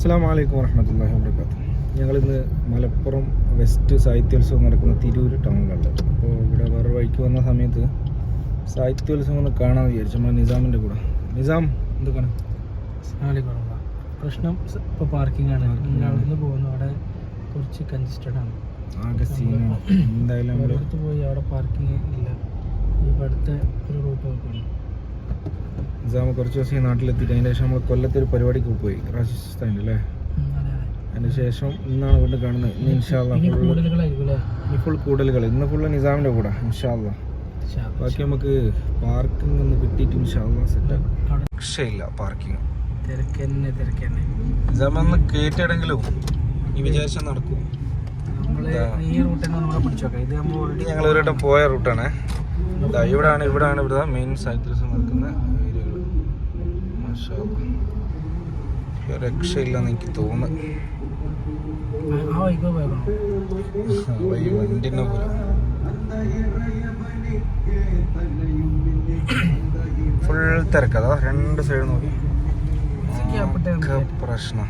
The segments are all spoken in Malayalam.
അസ്സാം വലൈക്കും വർഹമത്തല്ലാഹി വാബർക്കാത്തു ഞങ്ങളിന്ന് മലപ്പുറം വെസ്റ്റ് സാഹിത്യോത്സവം നടക്കുന്ന തിരൂർ ടൗണിലുണ്ട് അപ്പോൾ ഇവിടെ വേറെ വഴിക്ക് വന്ന സമയത്ത് സാഹിത്യോത്സവം ഒന്ന് കാണാമെന്ന് വിചാരിച്ചു. നമ്മുടെ നിസാമിന്റെ കൂടെ. നിസാം എന്ത് കാണാം? ആലിക്കുളമ്പ പ്രശ്നം ഇപ്പോൾ ഇപ്പൊ പാർക്കിംഗ് ആണ്. അവിടുന്ന് പോകുന്നു അവിടെ കുറച്ച് കൺജസ്റ്റഡ് ആണ്. ആകെ സീനാണ് എന്തായാലും അടുത്ത് പോയി അവിടെ പാർക്കിംഗ് ഇല്ല. ഇപ്പോൾ അടുത്ത ഒരു റൂട്ട് നോക്കണം നിസാം കുറച്ച് ദിവസം ഈ നാട്ടിലെത്തിയിട്ട് അതിന് ശേഷം നമ്മൾ കൊല്ലത്തെ ഒരു പരിപാടിക്ക് പോയി രാജസ്ഥാനിൽ അല്ലേ അതെ അതിന് ശേഷം ഇന്നാണ് വീണ്ടും കാണുന്നത്. ഇന്ന് ഇൻഷാല്ല ഇനി ഫുൾ കൂടുതലുകൾ. ഇന്ന് ഫുള്ള് നിസാമിന്റെ കൂടെ ഇൻഷാല്ല ബാക്കി നമുക്ക് പാർക്കിംഗ് ഒന്ന് കിട്ടിയിട്ട് ഇൻഷാല്ല സെറ്റാക്കാം രക്ഷയില്ല പാർക്കിംഗ് നിസാമെന്ന് കയറ്റിയിടെങ്കിലും ഈ വിചാരിച്ചാൽ നടക്കും. നമ്മൾ ഇതാ. ഈ റൂട്ട് തന്നെ നമ്മളെ പിടിച്ചോക്കാം ഇത് നമ്മൾ ഇത് ഓൾറെഡി ഞങ്ങൾ ഒരു വട്ടം പോയ റൂട്ടാണ് ഇവിടാണ് ഇവിടാണ് ഇവിടെ മെയിൻ സാഹിത്യം നടക്കുന്ന ഏരിയകൾ രക്ഷയില്ലെന്ന് എനിക്ക് തോന്നുന്നു ഈ വണ്ടിനെ പോലെ ഫുൾ തിരക്കതാ രണ്ട് സൈഡ് നോക്കി പ്രശ്നം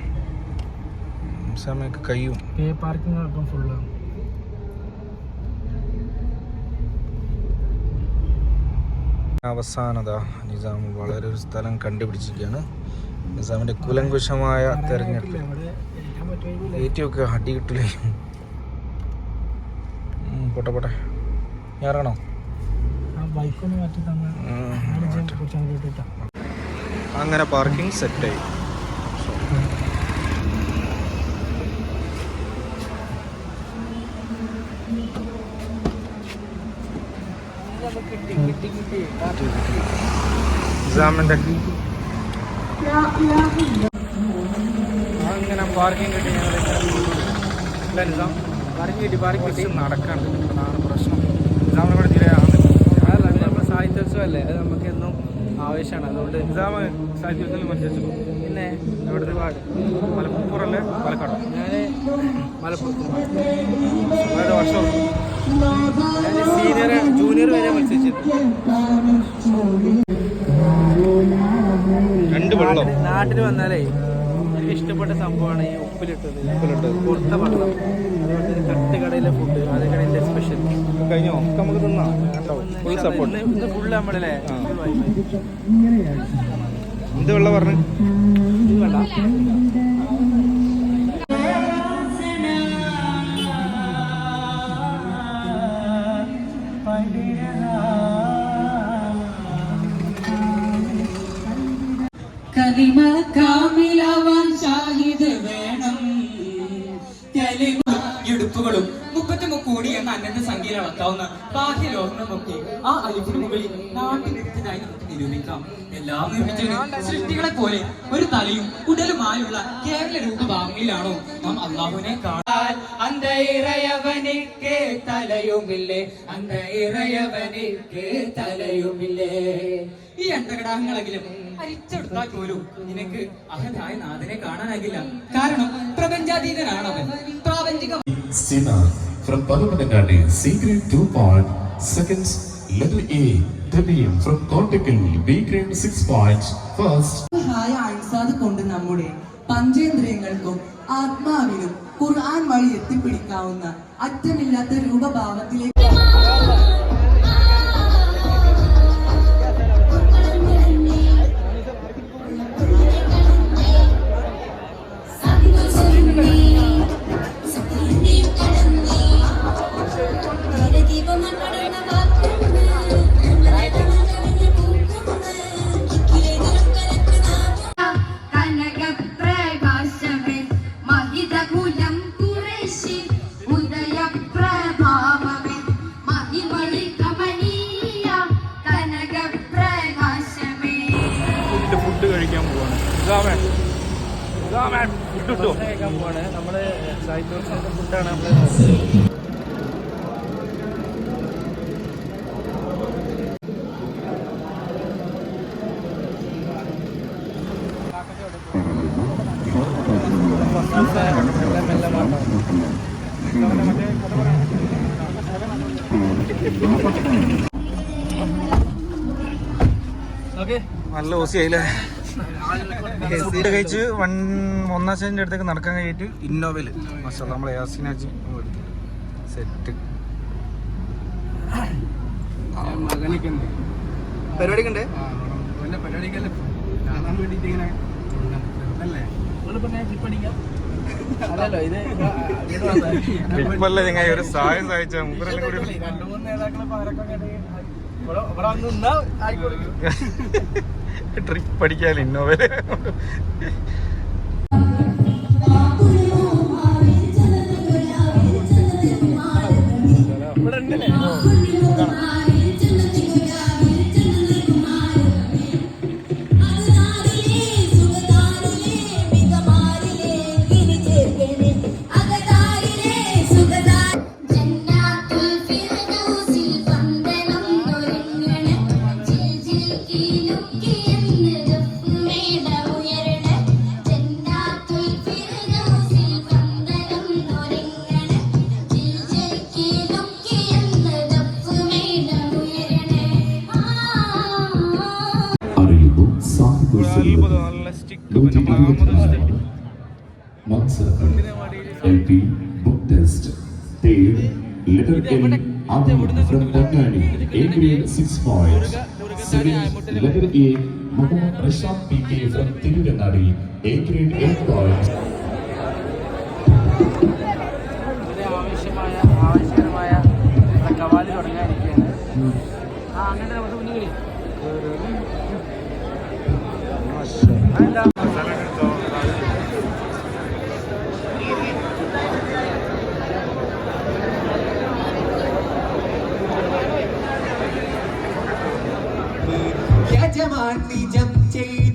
സമയൊക്കെ കഴിയും പാർക്കിംഗ് ഫുള്ളാണ് അവസാനത നിസാം വളരെ ഒരു സ്ഥലം കണ്ടുപിടിച്ചിരിക്കുകയാണ്. നിസാമിന്റെ കുലങ്കുശമായ തെരഞ്ഞെടുപ്പ്. ഏറ്റവുമൊക്കെ അടി കിട്ടില്ലേ പോട്ടെ പോട്ടെ. ഇറങ്ങണോ അങ്ങനെ പാർക്കിംഗ് സെറ്റായി. നിസാമിന്റെ അങ്ങനെ പാർക്കിംഗ് കിട്ടി ഞങ്ങൾ പാർക്കിംഗ് കിട്ടി പാർക്കിംഗ് കിട്ടി. നടക്കാണ്ട് അതാണ് പ്രശ്നം. നിസാമിനെ കൂടെ തിരയാണ് അതല്ല അത് നമ്മുടെ സാഹിത്യോത്സവം അല്ലേ അത് നമുക്ക് എന്നും ആവശ്യമാണ് അതുകൊണ്ട് എക്സാം സാഹിത്യത്തിൽ മത്സരിച്ചു പിന്നെ എവിടുത്തെ ഒരുപാട് മലപ്പുറല്ലേ പാലക്കാടോ. ഞാൻ മലപ്പുറത്ത്. ഏഴ് വർഷം സീനിയർ ജൂനിയർ വരെ മത്സരിച്ചിട്ടുണ്ട് രണ്ട് വെള്ളം. നാട്ടിൽ വന്നാലേ എനിക്ക് ഇഷ്ടപ്പെട്ട സംഭവമാണ് ഈ ഉപ്പിലിട്ടത്. ഉപ്പിലിട്ടത്. കൊടുത്ത വെള്ളം. അതുപോലെ തന്നെ തട്ടുകടയിലെ ഫുഡ് അതൊക്കെയാണ് എന്റെ സ്പെഷ്യൽ കഴിഞ്ഞോ? നമുക്ക് നമുക്ക് തിന്നാം. ഫുൾ സപ്പോർട്ട് ഇന്ന് ഫുള്ള് നമ്മളല്ലേ. എന്ത് വെള്ളം പറഞ്ഞു? ഇത് അന്നത്തെ സംഖ്യയിൽ അളക്കാവുന്ന ബാഹ്യ ലോകങ്ങളുമൊക്കെ ആ അലിഫിന് മുകളിൽ നാട്ടിനായി നമുക്ക് നിരൂപിക്കാം. എല്ലാം നിർമ്മിച്ചത് സൃഷ്ടികളെ പോലെ ഒരു തലയും ഉടലുമായുള്ള കേവല രൂപഭാവനയിലാണോ നാം അള്ളാഹുവിനെ കാണാൻ അന്ത ഇറയവനിക്ക് തലയുമില്ലേ? അന്ത ഇറയവനിക്ക് തലയുമില്ലേ? ഈ അണ്ടകടാഹങ്ങളെങ്കിലും അരിച്ചെടുത്താൽ പോലും നിനക്ക് അഹതായ നാഥനെ കാണാനാകില്ല. കാരണം പ്രപഞ്ചാതീതനാണവൻ. പ്രാപഞ്ചിക. From Padumanangadi, C grade 2 part, seconds, letter A, Tabim from Cortical, B grade 6 points, first. ഹായ Ansad കൊണ്ട് നമ്മുടെ പഞ്ചേന്ദ്രിയങ്ങൾക്കും ആത്മാവിനും ഖുർആൻ വഴി എത്തിപ്പിടിക്കാവുന്ന അറ്റമില്ലാത്ത രൂപഭാവത്തിലേക്ക് കിട്ടുമോ നമ്മൾ സാഹിത്യോത്സവത്തിന്റെ ഫുഡാണ് നമ്മൾ നല്ല ഓസിയായില്ലേ കഴിച്ച് വൺ ഒന്നാം സ്റ്റേജിന്റെ അടുത്തേക്ക് നടക്കാൻ കഴിഞ്ഞിട്ട് ഇന്നോവയിൽ. മസാല നമ്മളെ യാസിനാജി സെറ്റ്. പരിപാടിക്ക് ഇങ്ങനെ ഒരു സഹായം സഹായിച്ച മൂപ്പരെല്ലാം കൂടി ട്രിപ്പ് അടിക്കാൻ ഇന്നോവേ അത്ഭുതം നല്ല സ്റ്റിക്ക് നമ്മൾ ആമത് step Letter A, Muhammad Rashad PK from Tirunelveli, A grade 8 points. ജപം ചെയ്യും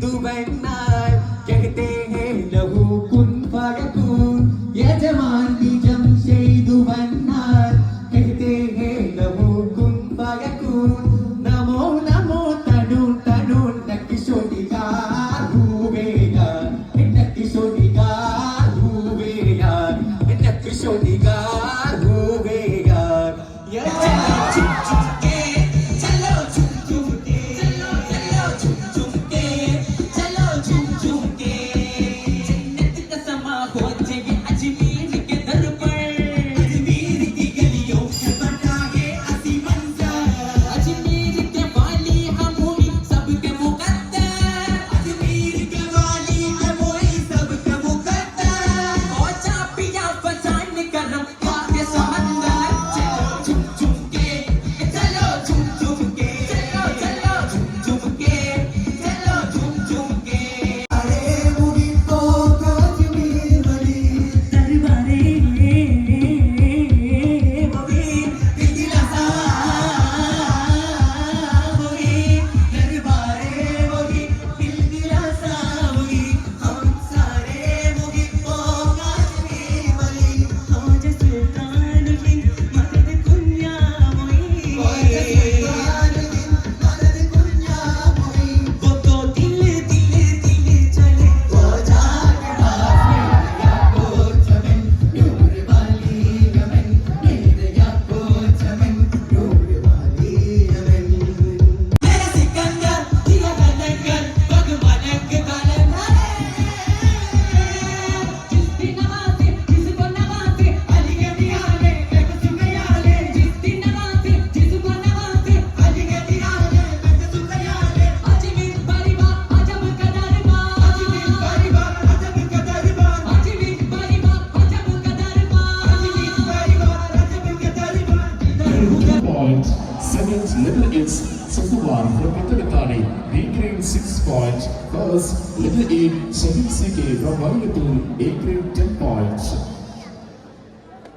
കോയമ്പത്തൂരിൽ ഏപ്രിൽ ടെൻ പോയിന്റ്സ്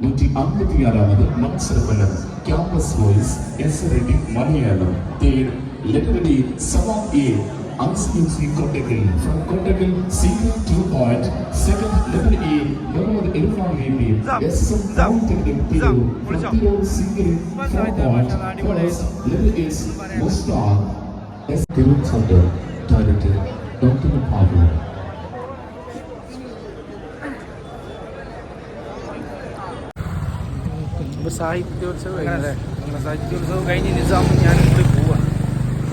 നൂറ്റി അമ്പത്തിയാറാമത് മത്സരഫലം campus voice S ready Malayalam third ലെറ്ററി സമം A ICMC Kottakkal from Kottakkal single two point second level A Muhammad Irfan VP SM Polytechnic Tiru Patiro single four point first level is Mustaq S Tiru Center director Dr. Pablo അപ്പോൾ സാഹിത്യോത്സവം കഴിഞ്ഞല്ലേ നമ്മുടെ സാഹിത്യോത്സവം കഴിഞ്ഞ് നിസാമും ഞാനും കൂടി പോവാണ്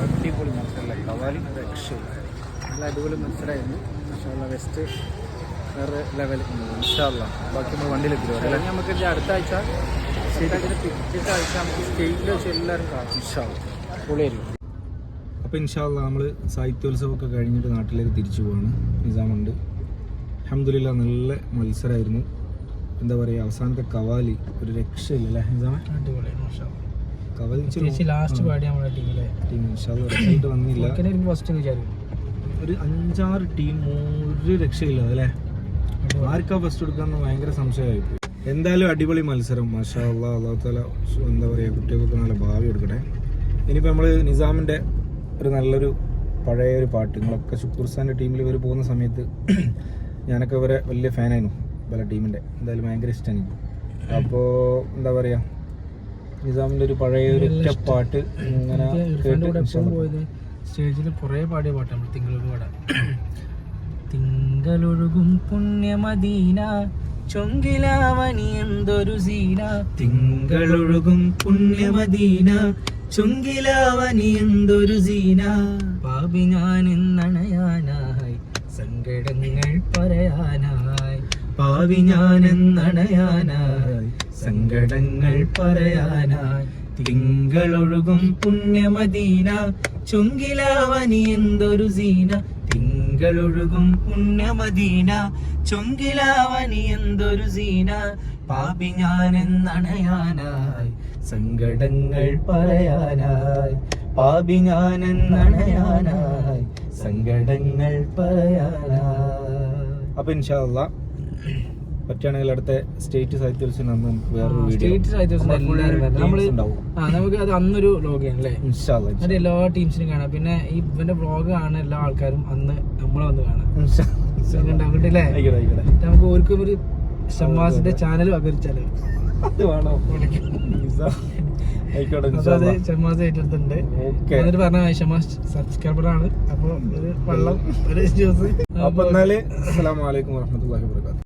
അടിപൊളി മത്സരമല്ല? കവാലി? രക്ഷയില്ല നല്ല അടിപൊളി മത്സരമായിരുന്നു. പക്ഷേ വെസ്റ്റ് വേറെ ലെവലിൽ ഇൻഷാല്ല ബാക്കി നമ്മൾ വണ്ടിയിലെത്തി അല്ലേ നമുക്ക് അടുത്ത ആഴ്ച ശരിയാക്കിന്റെ പിറ്റത്തെ ആഴ്ച നമുക്ക് സ്റ്റേജിൽ വെച്ച് എല്ലാവരും കാണാം. ഇൻഷാല്ല പൊളിയായിരിക്കും അപ്പോൾ ഇൻഷാല്ല നമ്മൾ സാഹിത്യോത്സവമൊക്കെ കഴിഞ്ഞിട്ട് നാട്ടിലേക്ക് തിരിച്ചു പോവാണ്. നിസാമുണ്ട്. അഹമ്മദില്ല നല്ല മത്സരമായിരുന്നു. എന്താ പറയുക അവസാനത്തെ കവാലി ഒരു രക്ഷയില്ല അല്ലേ? നിസാമ? ലാസ്റ്റ് പാടി നമ്മുടെ ടീമിലെ. ടീം ഇൻഷാല്ല റിസൾട്ട് വന്നില്ല. ഫസ്റ്റ് വിചാരിക്കും ഒരു അഞ്ചാറ് ടീം ഒരു രക്ഷയില്ല അല്ലേ? ആർക്കാ ഫസ്റ്റ് എടുക്കാന്ന് ഭയങ്കര സംശയമായി എന്തായാലും അടിപൊളി മത്സരം മാഷാ അള്ളാ അള്ളാഹു താല എന്താ പറയുക കുട്ടികൾക്ക് നല്ല ഭാവി എടുക്കട്ടെ ഇനിയിപ്പോൾ നമ്മൾ നിസാമിന്റെ ഒരു നല്ലൊരു പഴയ ഒരു പാട്ട് നിങ്ങളൊക്കെ ഷുക്കുർസാന്റെ ടീമിൽ ഇവർ പോകുന്ന സമയത്ത് ഞാനൊക്കെ ഇവരെ വലിയ ഫാനായിരുന്നു പല ടീമിന്റെ എന്തായാലും ഭയങ്കര ഇഷ്ടമാണ് എനിക്ക് അപ്പോൾ എന്താ പറയുക നിസാമിന്റെ ഒരു പഴയ ഒരു പാട്ട് ഇങ്ങനെ സ്റ്റേജിൽ കുറേ പാടിയ പാട്ട് നമ്മൾ തിങ്കളൊരു പാടാൻ. തിങ്കളൊഴുകും പുണ്യമദീന ചൊങ്കിലാവനി എന്തൊരു സീന. തിങ്കളൊഴുകും പുണ്യമദീന ചുങ്കിലാവനി എന്തൊരു സീന. പാപി ഞാൻ എന്നണയാനായി സങ്കടങ്ങൾ പറയാനായി. പാവി ഞാനെന്നണയാനായി സങ്കടങ്ങൾ പറയാനായി. തിങ്കളൊഴുകും പുണ്യമദീന ചുങ്കിലാവനി എന്തൊരു സീന. തിങ്കളൊഴുകും പുണ്യമദീന ചുങ്കിലാവനി എന്തൊരു സീന. പാപി ഞാനെന്നണയാനായി സങ്കടങ്ങൾ പറയാനായി. പാപി ഞാനെന്നണയാനായി സങ്കടങ്ങൾ പറയാനായി. അപ്പൊ ഇൻഷാല്ല പറ്റുകയാണെങ്കിൽ അടുത്ത സ്റ്റേറ്റ് സാഹിത്യോത്സവം നമുക്ക് വേറൊരു വീഡിയോ നമുക്ക് അത് അന്നൊരു ലോഗാണ് അല്ലേ? ഇൻഷാല്ല അത് എല്ലാ ടീംസിനും കാണാം. പിന്നെ ഈ ഇവന്റെ ബ്ലോഗ് കാണുന്ന എല്ലാ ആൾക്കാരും അന്ന് നമ്മളെ വന്ന് കാണാം. നമുക്ക് ഓർക്കും ഒരു ഷമ്മാസിന്റെ ചാനൽ അത് ഷമ്മാസ് ഏറ്റെടുത്തിട്ടുണ്ട്. എന്നിട്ട് പറഞ്ഞ സബ്സ്ക്രൈബർ ആണ്. അപ്പൊ ഒരു വെള്ളം ഒരു ജ്യൂസ് അപ്പൊ എന്നാൽ അസ്സലാമു അലൈക്കും വറഹ്മത്തുള്ളാഹി വബറകാതുഹു.